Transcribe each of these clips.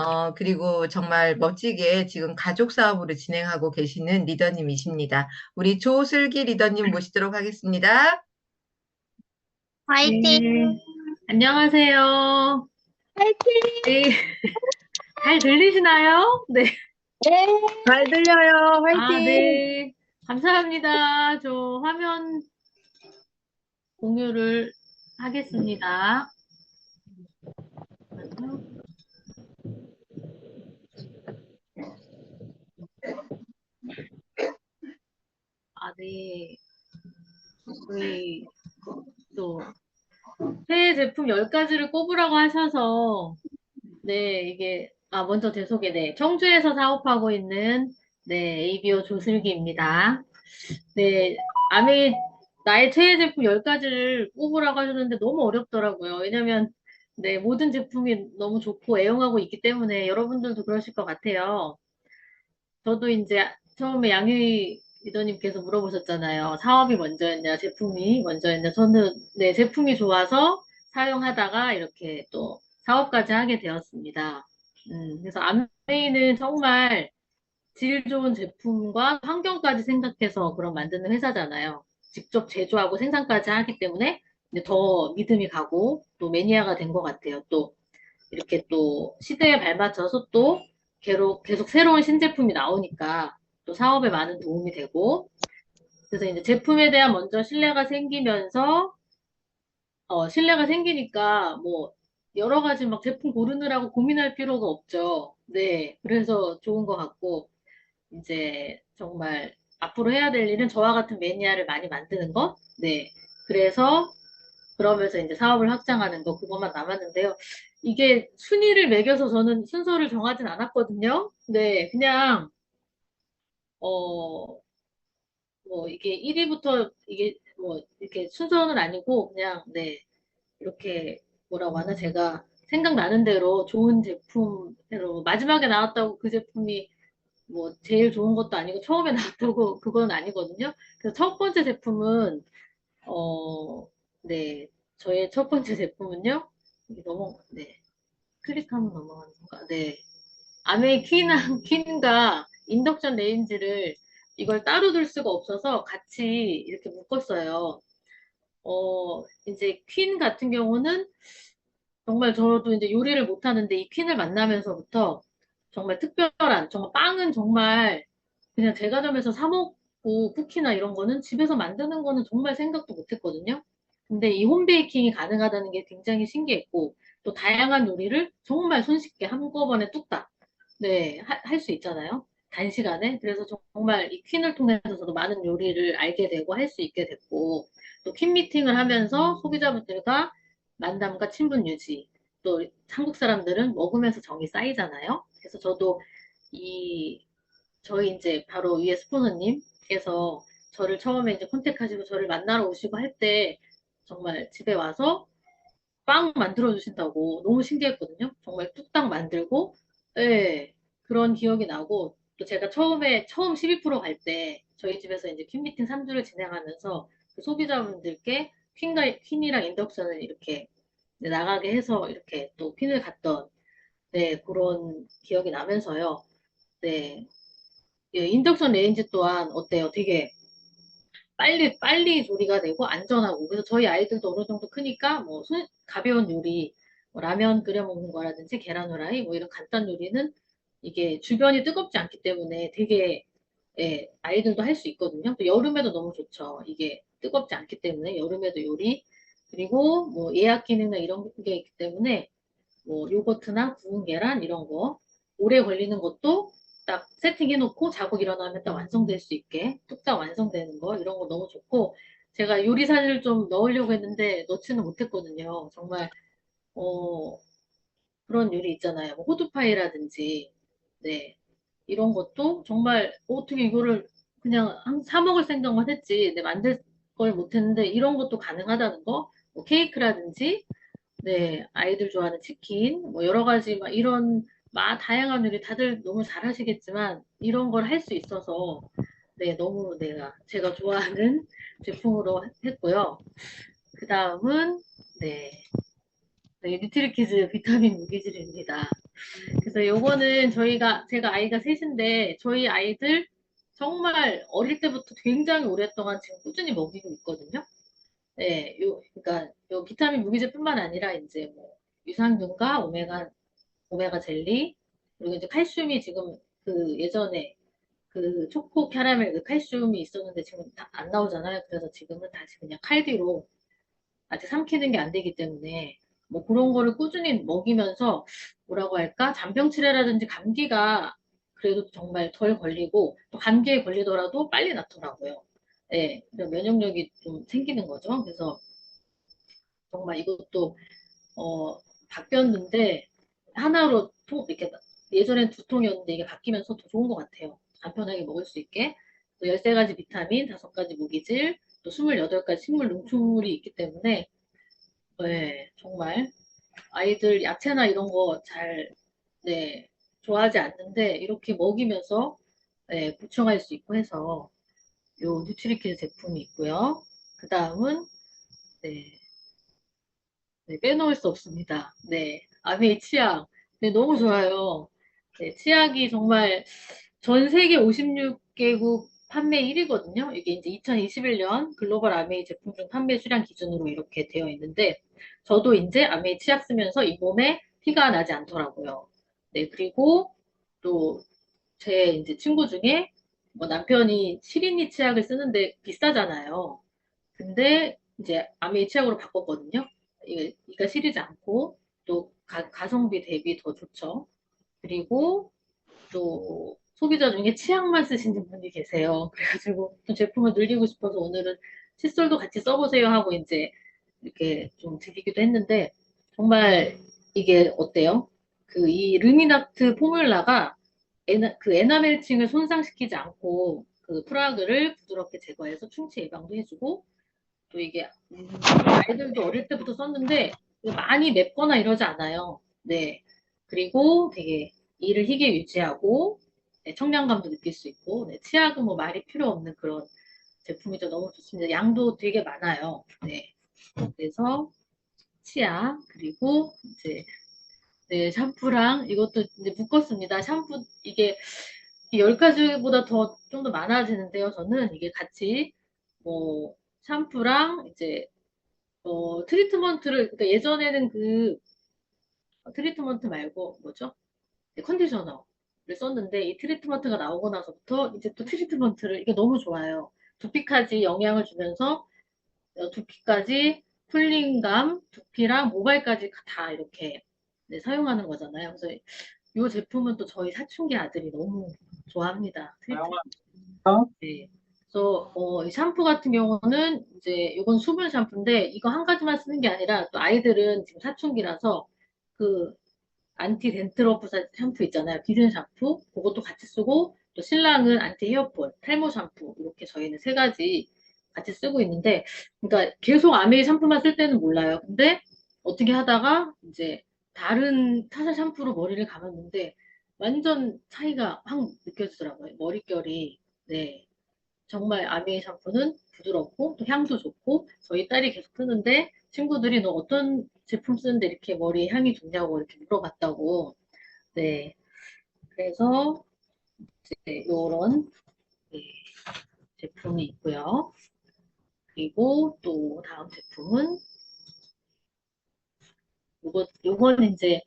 어, 그리고 정말 멋지게 지금 가족 사업으로 진행하고 계시는 리더님이십니다. 우리 조슬기 리더님 모시도록 하겠습니다. 화이팅! 네, 안녕하세요. 화이팅! 네, 잘 들리시나요? 네. 네. 잘 들려요. 아, 네. 감사합니다. 저 화면 공유를 하겠습니다. 네. 저희 또 새해 제품 10가지를 꼽으라고 하셔서 네, 이게 아, 먼저 제 소개. 네. 청주에서 사업하고 있는 네, ABO 조슬기입니다. 네, 아메 나의 최애 제품 10가지를 꼽으라고 하셨는데 너무 어렵더라고요. 왜냐면 네, 모든 제품이 너무 좋고 애용하고 있기 때문에 여러분들도 그러실 것 같아요. 저도 이제 처음에 양희 리더님께서 물어보셨잖아요. 사업이 먼저였냐, 제품이 먼저였냐. 저는 네, 제품이 좋아서 사용하다가 이렇게 또 사업까지 하게 되었습니다. 음, 그래서 암웨이는 정말 질 좋은 제품과 환경까지 생각해서 그런 만드는 회사잖아요. 직접 제조하고 생산까지 하기 때문에 더 믿음이 가고 또 매니아가 된 것 같아요. 또 이렇게 또 시대에 발맞춰서 또 계속, 계속 새로운 신제품이 나오니까 또 사업에 많은 도움이 되고 그래서 이제 제품에 대한 먼저 신뢰가 생기면서 어, 신뢰가 생기니까 뭐 여러 가지 막 제품 고르느라고 고민할 필요가 없죠. 네. 그래서 좋은 것 같고 이제 정말 앞으로 해야 될 일은 저와 같은 매니아를 많이 만드는 것. 네. 그래서 그러면서 이제 사업을 확장하는 거 그것만 남았는데요. 이게 순위를 매겨서 저는 순서를 정하진 않았거든요. 네. 그냥 어 뭐 이게 1위부터 이게 뭐 이렇게 순서는 아니고 그냥 네. 이렇게 뭐라고 하나 제가 생각나는 대로 좋은 제품으로 마지막에 나왔다고 그 제품이 뭐 제일 좋은 것도 아니고 처음에 나왔다고 그건 아니거든요. 그래서 첫 번째 제품은 어, 네, 저의 첫 번째 제품은요. 너무 네 클릭하면 넘어가는 건가? 네, 아메이 퀸 퀸과 인덕션 레인지를 이걸 따로 둘 수가 없어서 같이 이렇게 묶었어요. 어, 이제 퀸 같은 경우는 정말 저도 이제 요리를 못 하는데 이 퀸을 만나면서부터 정말 특별한, 정말 빵은 정말 그냥 제과점에서 사 먹고 쿠키나 이런 거는 집에서 만드는 거는 정말 생각도 못 했거든요. 근데 이 홈베이킹이 가능하다는 게 굉장히 신기했고 또 다양한 요리를 정말 손쉽게 한꺼번에 뚝딱 네, 할 수 있잖아요. 단시간에. 그래서 정말 이 퀸을 통해서 저도 많은 요리를 알게 되고 할 수 있게 됐고 또 퀸 미팅을 하면서 소비자분들과 만남과 친분 유지 또 한국 사람들은 먹으면서 정이 쌓이잖아요. 그래서 저도 이 저희 이제 바로 위에 스포너님께서 저를 처음에 이제 컨택하시고 저를 만나러 오시고 할 때 정말 집에 와서 빵 만들어 주신다고 너무 신기했거든요. 정말 뚝딱 만들고 네, 그런 기억이 나고 또 제가 처음에 처음 12%갈 때 저희 집에서 이제 퀸 미팅 3주를 진행하면서 그 소비자분들께 퀸과 퀸이랑 인덕션을 이렇게 나가게 해서 이렇게 또 퀸을 갔던 네, 그런 기억이 나면서요. 네. 예, 인덕션 레인지 또한 어때요? 되게 빨리, 빨리 조리가 되고 안전하고. 그래서 저희 아이들도 어느 정도 크니까 뭐 손- 가벼운 요리, 뭐 라면 끓여 먹는 거라든지 계란 후라이, 뭐 이런 간단 요리는 이게 주변이 뜨겁지 않기 때문에 되게 예, 아이들도 할 수 있거든요. 또 여름에도 너무 좋죠. 이게 뜨겁지 않기 때문에 여름에도 요리. 그리고 뭐 예약 기능이나 이런 게 있기 때문에 뭐 요거트나 구운 계란 이런 거 오래 걸리는 것도 딱 세팅해 놓고 자고 일어나면 딱 완성될 수 있게 뚝딱 완성되는 거 이런 거 너무 좋고 제가 요리 사진을 좀 넣으려고 했는데 넣지는 못했거든요. 정말 어 그런 요리 있잖아요. 뭐 호두파이라든지 네 이런 것도 정말 어떻게 이거를 그냥 한- 사 먹을 생각만 했지 네, 만들 걸 못했는데 이런 것도 가능하다는 거 뭐 케이크라든지 네, 아이들 좋아하는 치킨, 뭐 여러 가지 막 이런 막 다양한 요리 다들 너무 잘하시겠지만 이런 걸 할 수 있어서 네, 너무 내가 제가 좋아하는 제품으로 했고요. 그 다음은 네, 네, 뉴트리키즈 비타민 무기질입니다. 그래서 요거는 저희가, 제가 아이가 셋인데, 저희 아이들 정말 어릴 때부터 굉장히 오랫동안 지금 꾸준히 먹이고 있거든요. 네, 요, 그러니까 요 비타민 무기제뿐만 아니라 이제 뭐 유산균과 오메가, 오메가 젤리, 그리고 이제 칼슘이 지금 그 예전에 그 초코 캐러멜 그 칼슘이 있었는데 지금 다안 나오잖아요. 그래서 지금은 다시 그냥 칼디로 아직 삼키는 게 안 되기 때문에 뭐 그런 거를 꾸준히 먹이면서 뭐라고 할까? 잔병치레라든지 감기가 그래도 정말 덜 걸리고 또 감기에 걸리더라도 빨리 낫더라고요. 예, 그래서 면역력이 좀 생기는 거죠. 그래서 정말 이것도 어 바뀌었는데 하나로 통 이렇게 예전엔 두 통이었는데 이게 바뀌면서 더 좋은 것 같아요. 간편하게 먹을 수 있게 또 13가지 비타민, 5가지 무기질, 또 28가지 식물 농축물이 있기 때문에 네, 정말 아이들 야채나 이런 거 잘 네, 좋아하지 않는데 이렇게 먹이면서 네, 보충할 수 있고 해서 요 뉴트리킬 제품이 있고요. 그 다음은 네, 네, 빼놓을 수 없습니다. 네, 아메이 치약. 네, 너무 좋아요. 네, 치약이 정말 전 세계 56개국 판매 1위거든요. 이게 이제 2021년 글로벌 아메이 제품 중 판매 수량 기준으로 이렇게 되어 있는데, 저도 이제 아메이 치약 쓰면서 잇몸에 피가 나지 않더라고요. 네, 그리고 또 제 이제 친구 중에 뭐 남편이 시린이 치약을 쓰는데 비싸잖아요. 근데 이제 아메이 치약으로 바꿨거든요. 이게, 이가 시리지 않고 또 가, 가성비 대비 더 좋죠. 그리고 또 소비자 중에 치약만 쓰시는 분이 계세요. 그래가지고 또 제품을 늘리고 싶어서 오늘은 칫솔도 같이 써보세요 하고 이제 이렇게 좀 드리기도 했는데 정말 이게 어때요? 그 이 르미나트 포뮬라가 에나, 그 에나멜층을 손상시키지 않고 그 프라그를 부드럽게 제거해서 충치 예방도 해주고 또 이게 음, 아이들도 어릴 때부터 썼는데 많이 맵거나 이러지 않아요. 네. 그리고 되게 이를 희게 유지하고 네, 청량감도 느낄 수 있고 네, 치약은 뭐 말이 필요 없는 그런 제품이죠. 너무 좋습니다. 양도 되게 많아요. 네. 그래서 치약 그리고 이제 네, 샴푸랑 이것도 이제 묶었습니다. 샴푸 이게 10가지보다 더 좀 더 많아지는데요. 저는 이게 같이 뭐 샴푸랑 이제 어, 트리트먼트를 그러니까 예전에는 그 트리트먼트 말고 뭐죠? 네, 컨디셔너를 썼는데 이 트리트먼트가 나오고 나서부터 이제 또 트리트먼트를 이게 너무 좋아요. 두피까지 영향을 주면서 어, 두피까지 풀링감, 두피랑 모발까지 다 이렇게 네, 사용하는 거잖아요. 그래서 이 제품은 또 저희 사춘기 아들이 너무 좋아합니다. 트리트먼트. 네. 그래서 어, 이 샴푸 같은 경우는 이제 이건 수분 샴푸인데 이거 한 가지만 쓰는 게 아니라 또 아이들은 지금 사춘기라서 그 안티 덴트러프 사- 샴푸 있잖아요. 비든 샴푸 그것도 같이 쓰고 또 신랑은 안티 헤어폴 탈모 샴푸 이렇게 저희는 세 가지 같이 쓰고 있는데 그러니까 계속 아메이 샴푸만 쓸 때는 몰라요. 근데 어떻게 하다가 이제 다른 타사 샴푸로 머리를 감았는데 완전 차이가 확 느껴지더라고요. 머릿결이 네. 정말 아메이 샴푸는 부드럽고 또 향도 좋고 저희 딸이 계속 쓰는데 친구들이 너 어떤 제품 쓰는데 이렇게 머리 향이 좋냐고 이렇게 물어봤다고. 네. 그래서 이제 요런 네, 제품이 있고요. 그리고 또 다음 제품은 요거 요건 이제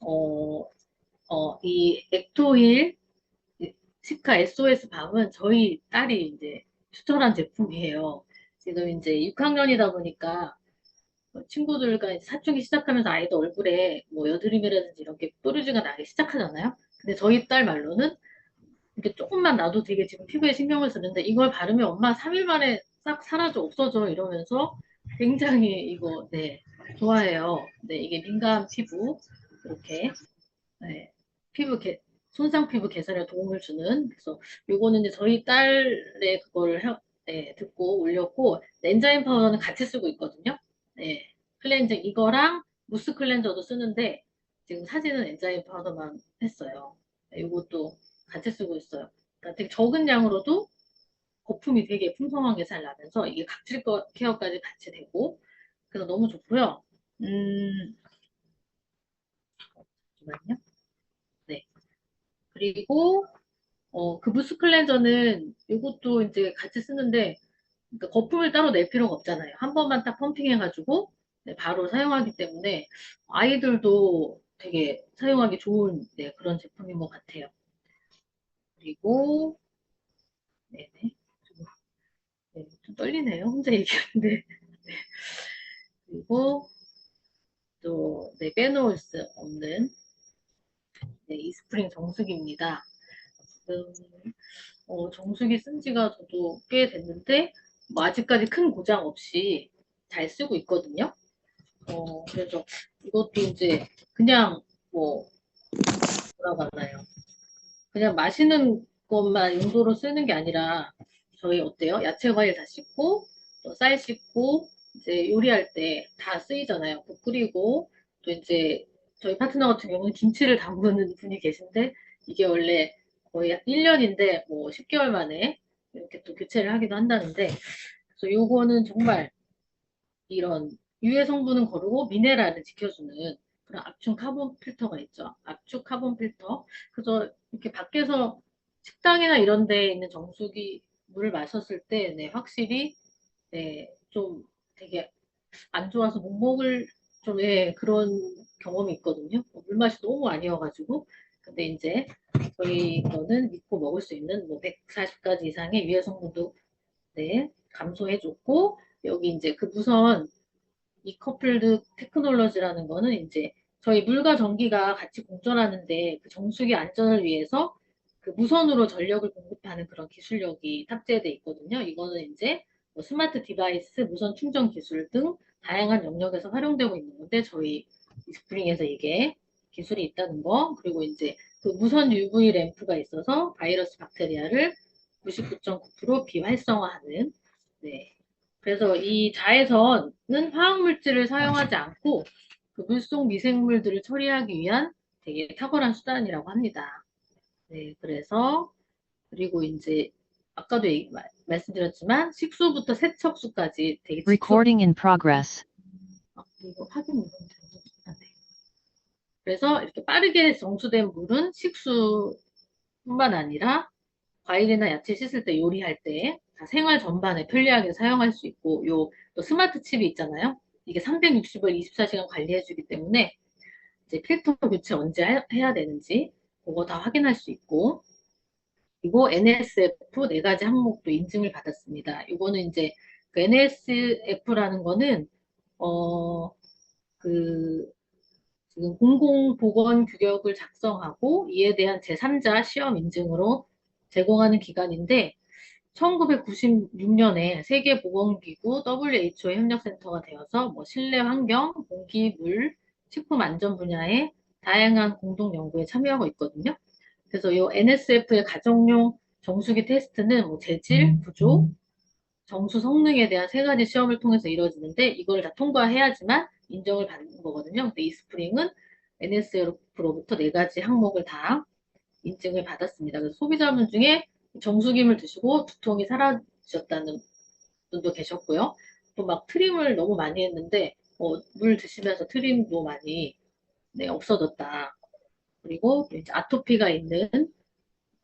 어 어, 이 액토힐 시카 SOS 밤은 저희 딸이 이제 추천한 제품이에요. 지금 이제 6학년이다 보니까 뭐 친구들과 이제 사춘기 시작하면서 아이들 얼굴에 뭐 여드름이라든지 이런 게 뾰루지가 나기 시작하잖아요. 근데 저희 딸 말로는 이렇게 조금만 나도 되게 지금 피부에 신경을 쓰는데 이걸 바르면 엄마 3일 만에 싹 사라져 없어져 이러면서 굉장히 이거 네 좋아해요. 네 이게 민감 피부 이렇게 네, 피부 개, 손상 피부 개선에 도움을 주는 그래서 요거는 이제 저희 딸의 그거를 해- 네, 듣고 올렸고 엔자임 파우더는 같이 쓰고 있거든요. 네, 클렌징 이거랑 무스 클렌저도 쓰는데 지금 사진은 엔자임 파우더만 했어요. 네, 요것도 같이 쓰고 있어요. 그러니까 되게 적은 양으로도 거품이 되게 풍성하게 잘 나면서 이게 각질 거- 케어까지 같이 되고 그래서 너무 좋고요. 음, 잠시만요. 그리고 어, 그 부스 클렌저는 이것도 이제 같이 쓰는데 그러니까 거품을 따로 낼 필요가 없잖아요. 한 번만 딱 펌핑해가지고 네, 바로 사용하기 때문에 아이들도 되게 사용하기 좋은 네, 그런 제품인 것 같아요. 그리고 네네 좀, 네, 좀 떨리네요. 혼자 얘기하는데 네. 그리고 또 네, 빼놓을 수 없는 네, 이스프링 정수기입니다. 지금 어, 정수기 쓴 지가 저도 꽤 됐는데 뭐 아직까지 큰 고장 없이 잘 쓰고 있거든요. 어, 그래서 이것도 이제 그냥 뭐 뭐라고 하나요? 그냥 마시는 것만 용도로 쓰는 게 아니라 저희 어때요? 야채 과일 다 씻고 또 쌀 씻고 이제 요리할 때 다 쓰이잖아요. 국 끓이고 또 이제 저희 파트너 같은 경우는 김치를 담그는 분이 계신데 이게 원래 거의 1년인데 뭐 10개월 만에 이렇게 또 교체를 하기도 한다는데 그래서 요거는 정말 이런 유해 성분은 거르고 미네랄을 지켜주는 그런 압축 카본 필터가 있죠. 압축 카본 필터. 그래서 이렇게 밖에서 식당이나 이런 데 있는 정수기 물을 마셨을 때 네, 확실히 네, 좀 되게 안 좋아서 못 먹을 좀 예, 그런 경험이 있거든요. 물 맛이 너무 아니어가지고. 근데 이제 저희 거는 믿고 먹을 수 있는 뭐 140가지 이상의 유해 성분도 네, 감소해줬고 여기 이제 그 무선 이커플드 테크놀로지라는 거는 이제 저희 물과 전기가 같이 공존하는데 그 정수기 안전을 위해서 그 무선으로 전력을 공급하는 그런 기술력이 탑재돼 있거든요. 이거는 이제 뭐 스마트 디바이스, 무선 충전 기술 등 다양한 영역에서 활용되고 있는 건데 저희 스프링에서 이게 기술이 있다는 거 그리고 이제 그 무선 UV 램프가 있어서 바이러스 박테리아를 99.9% 비활성화하는 네. 그래서 이 자외선은 화학물질을 사용하지 않고 그 물속 미생물들을 처리하기 위한 되게 탁월한 수단이라고 합니다. 네, 그래서 그리고 이제 아까도 얘기- 말- 말씀드렸지만 식수부터 세척수까지 되게 Recording in progress. 아, 이거 확인 잘못했네. 그래서 이렇게 빠르게 정수된 물은 식수뿐만 아니라 과일이나 야채 씻을 때 요리할 때 다 생활 전반에 편리하게 사용할 수 있고 요 또 스마트 칩이 있잖아요. 이게 360을 24시간 관리해 주기 때문에 이제 필터 교체 언제 해- 해야 되는지 그거 다 확인할 수 있고 그리고 NSF 네 가지 항목도 인증을 받았습니다. 이거는 이제 그 NSF라는 거는 어, 그, 지금 공공보건 규격을 작성하고 이에 대한 제3자 시험 인증으로 제공하는 기관인데 1996년에 세계보건기구 WHO 협력센터가 되어서 뭐 실내 환경, 공기, 물, 식품 안전 분야의 다양한 공동 연구에 참여하고 있거든요. 그래서 이 NSF의 가정용 정수기 테스트는 뭐 재질, 구조, 정수 성능에 대한 세 가지 시험을 통해서 이루어지는데 이걸 다 통과해야지만 인정을 받는 거거든요. 근데 이 스프링은 NSF로부터 네 가지 항목을 다 인증을 받았습니다. 그래서 소비자분 중에 정수기물 드시고 두통이 사라지셨다는 분도 계셨고요. 또 막 트림을 너무 많이 했는데 어, 물 드시면서 트림도 많이 네, 없어졌다. 그리고 이제 아토피가 있는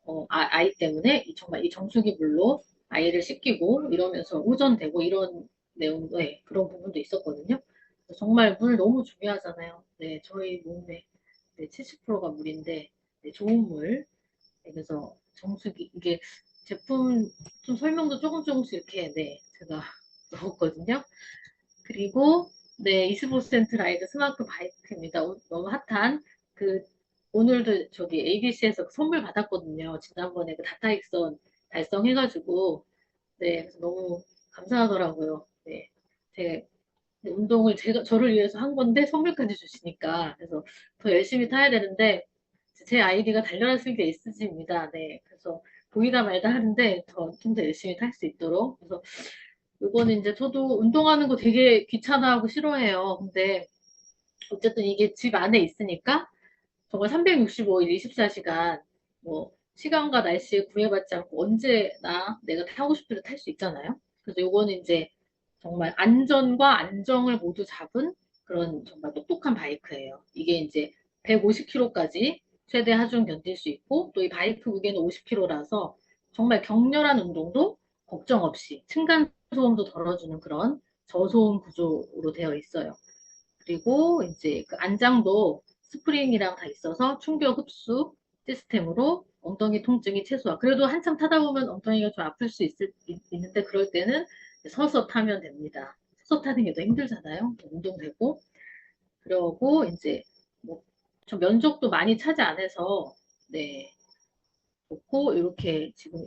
어, 아, 아이 때문에 이 정말 이 정수기 물로 아이를 씻기고 이러면서 호전되고 이런 내용도 네, 그런 부분도 있었거든요. 정말 물 너무 중요하잖아요. 네, 저희 몸에 네, 70%가 물인데 네, 좋은 물. 네, 그래서 정수기 이게 제품 좀 설명도 조금 조금씩 이렇게 네, 제가 넣었거든요. 그리고 네, 25센트 라이드 스마트 바이크입니다. 오- 너무 핫한 그 오늘도 저기 ABC에서 선물 받았거든요. 지난번에 그 다타익선 달성해가지고 네, 너무 감사하더라고요. 네, 제 운동을 제가 저를 위해서 한 건데 선물까지 주시니까 그래서 더 열심히 타야 되는데 제 아이디가 달려라 슬기 SG입니다. 네, 그래서 보이다 말다 하는데 더 좀 더 열심히 탈 수 있도록 그래서 이거는 이제 저도 운동하는 거 되게 귀찮아하고 싫어해요. 근데 어쨌든 이게 집 안에 있으니까 정말 365일 24시간 뭐 시간과 날씨에 구애받지 않고 언제나 내가 타고 싶을 때 탈 수 있잖아요. 그래서 요거는 이제 정말 안전과 안정을 모두 잡은 그런 정말 똑똑한 바이크예요. 이게 이제 150km까지 최대 하중 견딜 수 있고 또 이 바이크 무게는 50kg라서 정말 격렬한 운동도 걱정 없이 층간 소음도 덜어주는 그런 저소음 구조로 되어 있어요. 그리고 이제 그 안장도 스프링이랑 다 있어서 충격 흡수 시스템으로 엉덩이 통증이 최소화. 그래도 한참 타다 보면 엉덩이가 좀 아플 수 있을, 있- 있는데 그럴 때는 서서 타면 됩니다. 서서 타는 게 더 힘들잖아요. 운동되고. 그러고 이제 뭐좀 면적도 많이 차지 안 해서 네 좋고 이렇게 지금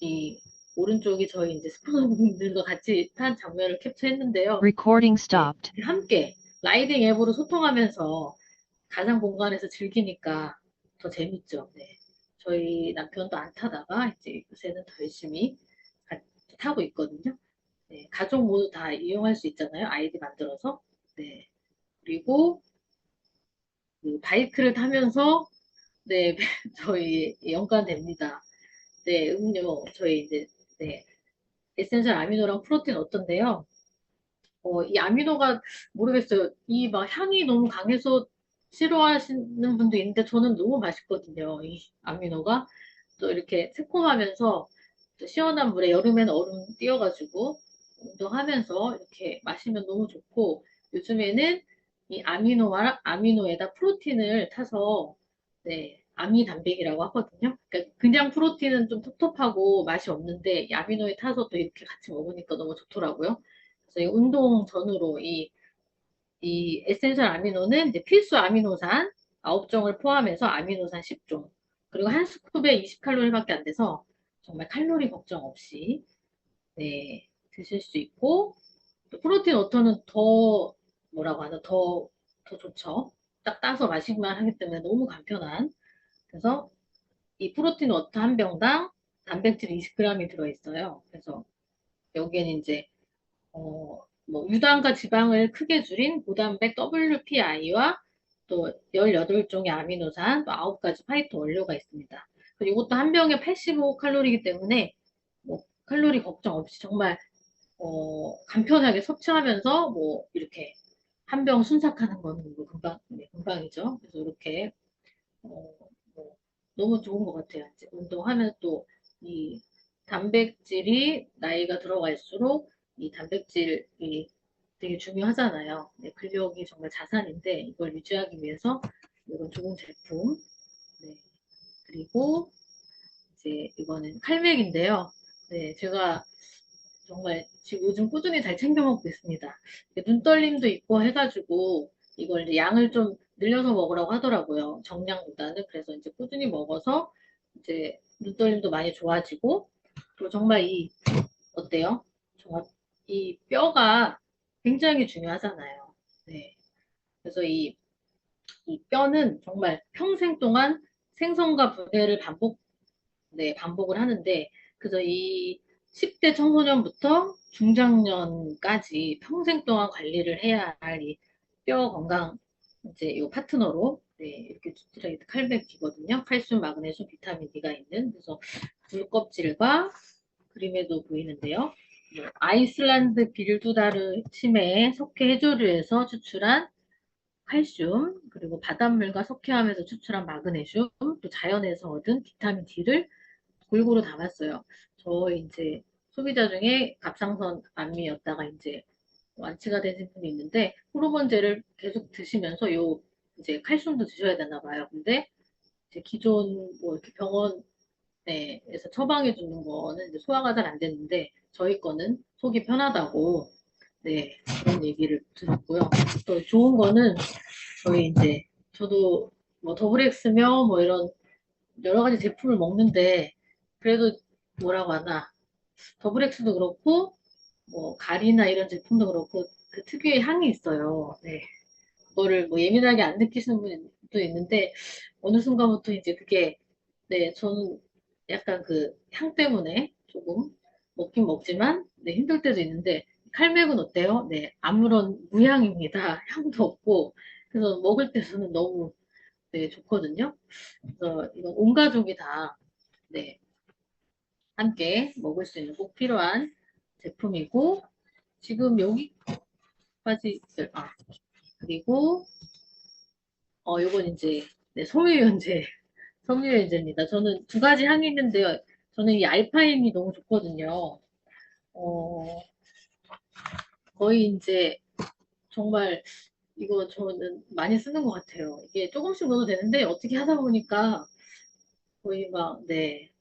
이 오른쪽이 저희 이제 스폰서분들과 같이 탄 장면을 캡처했는데요. Recording stopped. 함께 라이딩 앱으로 소통하면서 가상 공간에서 즐기니까 더 재밌죠. 네. 저희 남편도 안 타다가 이제 요새는 더 열심히 가- 타고 있거든요. 네, 가족 모두 다 이용할 수 있잖아요. 아이디 만들어서. 네. 그리고 그 바이크를 타면서 네, 저희 연관됩니다. 네, 음료 저희 이제 네, 에센셜 아미노랑 프로틴 어떤데요? 어, 이 아미노가 모르겠어요. 이 막 향이 너무 강해서 싫어하시는 분도 있는데 저는 너무 맛있거든요. 이 아미노가 또 이렇게 새콤하면서 또 시원한 물에 여름에는 얼음 띄워가지고 운동하면서 이렇게 마시면 너무 좋고 요즘에는 이 아미노와 아미노에다 프로틴을 타서 네, 아미 단백이라고 하거든요. 그러니까 그냥 프로틴은 좀 텁텁하고 맛이 없는데 이 아미노에 타서 또 이렇게 같이 먹으니까 너무 좋더라고요. 그래서 이 운동 전후로 이, 이 에센셜 아미노는 이제 필수 아미노산 9종을 포함해서 아미노산 10종. 그리고 한 스쿱에 20칼로리밖에 안 돼서 정말 칼로리 걱정 없이 네, 드실 수 있고 또 프로틴 워터는 더 뭐라고 하나 더, 더 좋죠. 딱 따서 마시기만 하기 때문에 너무 간편한. 그래서 이 프로틴 워터 한 병당 단백질 20g이 들어있어요. 그래서 여기에는 이제 어, 뭐 유당과 지방을 크게 줄인 고단백 WPI와 또 18종의 아미노산, 또 9가지 화이트 원료가 있습니다. 이것도 한 병에 85칼로리이기 때문에 뭐 칼로리 걱정 없이 정말 어, 간편하게 섭취하면서 뭐 이렇게 한 병 순삭하는 거는 뭐 금방, 네, 금방이죠. 그래서 이렇게 어, 뭐 너무 좋은 것 같아요. 이제 운동하면 또 이 단백질이 나이가 들어갈수록 이 단백질이 되게 중요하잖아요. 네, 근력이 정말 자산인데 이걸 유지하기 위해서 이건 좋은 제품. 네, 그리고 이제 이거는 칼맥인데요. 네, 제가 정말 지금 요즘 꾸준히 잘 챙겨 먹고 있습니다. 눈떨림도 있고 해가지고 이걸 이제 양을 좀 늘려서 먹으라고 하더라고요. 정량보다는. 그래서 이제 꾸준히 먹어서 이제 눈떨림도 많이 좋아지고 그리고 정말 이 어때요? 정말 이 뼈가 굉장히 중요하잖아요. 네. 그래서 이, 이 뼈는 정말 평생 동안 생성과 분해를 반복, 네, 반복을 하는데, 그래서 이 10대 청소년부터 중장년까지 평생 동안 관리를 해야 할 이 뼈 건강, 이제 이 파트너로, 네, 이렇게 스트레이트 칼맥이거든요. 칼슘, 마그네슘, 비타민 D가 있는, 그래서 굴껍질과 그림에도 보이는데요. 뭐, 아이슬란드 빌두다르 치매의 석회 해조류에서 추출한 칼슘, 그리고 바닷물과 석회암에서 추출한 마그네슘, 또 자연에서 얻은 비타민 D를 골고루 담았어요. 저 이제 소비자 중에 갑상선 암이었다가 이제 완치가 되신 분이 있는데 호르몬제를 계속 드시면서 요 이제 칼슘도 드셔야 되나 봐요. 근데 이제 기존 뭐 이렇게 병원에서 처방해 주는 거는 이제 소화가 잘안 됐는데 저희 거는 속이 편하다고 네 그런 얘기를 들었고요. 또 좋은 거는 저희 이제 저도 뭐 더블엑스며 뭐 이런 여러 가지 제품을 먹는데 그래도 뭐라고 하나 더블엑스도 그렇고 뭐 가리나 이런 제품도 그렇고 그 특유의 향이 있어요. 네. 그거를 뭐 예민하게 안 느끼시는 분도 있는데 어느 순간부터 이제 그게 네 저는 약간 그 향 때문에 조금 먹긴 먹지만 네 힘들 때도 있는데 칼맥은 어때요? 네 아무런 무향입니다. 향도 없고 그래서 먹을 때는 너무 네 좋거든요. 그래서 이건 온 가족이 다 네, 함께 먹을 수 있는 꼭 필요한 제품이고 지금 여기까지 아 그리고 어 요건 이제 네, 섬유유연제 섬유유연제입니다. 저는 두 가지 향이 있는데요. 저는 이 알파인이 너무 좋거든요. 어, 거의 이제 정말 이거 저는 많이 쓰는 것 같아요. 이게 조금씩 넣어도 되는데 어떻게 하다 보니까 거의 막, 네.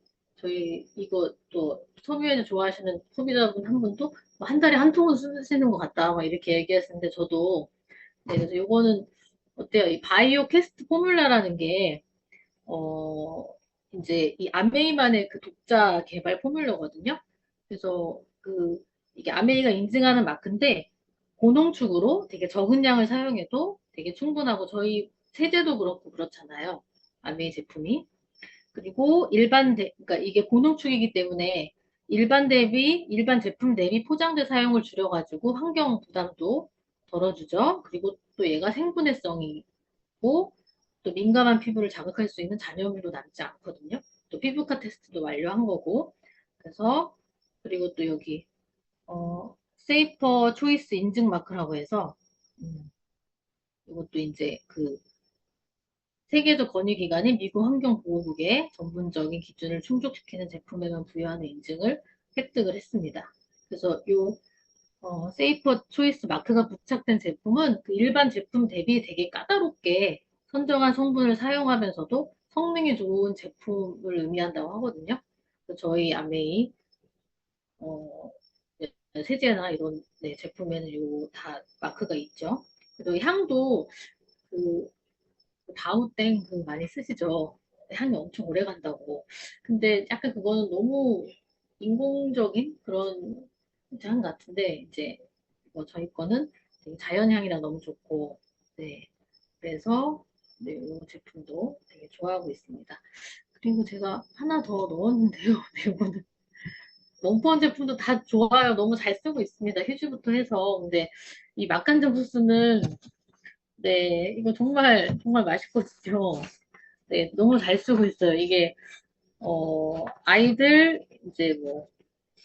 저희 이거 또 섬유유연제 좋아하시는 소비자분 한 분도 뭐한 달에 한 통은 쓰시는 것 같다. 막 이렇게 얘기했는데 저도 네, 그래서 요거는 어때요? 이 바이오 캐스트 포뮬라라는 게 어, 이제 이 아메이만의 그 독자 개발 포뮬러거든요. 그래서 그 이게 아메이가 인증하는 마크인데 고농축으로 되게 적은 양을 사용해도 되게 충분하고 저희 세제도 그렇고 그렇잖아요. 아메이 제품이. 그리고 일반 대, 그러니까 이게 고농축이기 때문에 일반 대비, 일반 제품 대비 포장재 사용을 줄여가지고 환경 부담도 덜어주죠. 그리고 또 얘가 생분해성이 있고 또 민감한 피부를 자극할 수 있는 잔여물도 남지 않거든요. 또 피부과 테스트도 완료한 거고. 그래서 그리고 또 여기 어 세이퍼 초이스 인증 마크라고 해서 음, 이것도 이제 그 세계적 권유기관인 미국 환경보호국의 전문적인 기준을 충족시키는 제품에만 부여하는 인증을 획득을 했습니다. 그래서 요 어, 세이퍼 초이스 마크가 부착된 제품은 그 일반 제품 대비 되게 까다롭게 선정한 성분을 사용하면서도 성능이 좋은 제품을 의미한다고 하거든요. 저희 아메이 어, 네, 세제나 이런 네, 제품에는 요 다 마크가 있죠. 그리고 향도 그 다우땡 그 많이 쓰시죠. 향이 엄청 오래 간다고. 근데 약간 그거는 너무 인공적인 그런 향 같은데 이제 뭐 저희 거는 자연향이라 너무 좋고 네 그래서 네, 이 제품도 되게 좋아하고 있습니다. 그리고 제가 하나 더 넣었는데요. 네, 이거는 원본 제품도 다 좋아요. 너무 잘 쓰고 있습니다. 휴지부터 해서 근데 이 맛간장 소스는 네 이거 정말 정말 맛있거든요. 네 너무 잘 쓰고 있어요. 이게 어 아이들 이제 뭐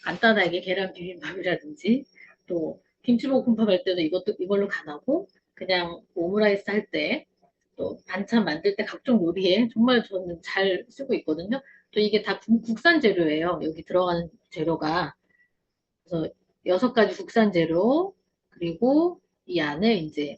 간단하게 계란 비빔밥이라든지 또 김치볶음밥 할 때도 이것도 이걸로 간하고 그냥 오므라이스 할 때 또 반찬 만들 때 각종 요리에 정말 저는 잘 쓰고 있거든요. 또 이게 다 국- 국산 재료예요. 여기 들어가는 재료가 그래서 여섯 가지 국산 재료 그리고 이 안에 이제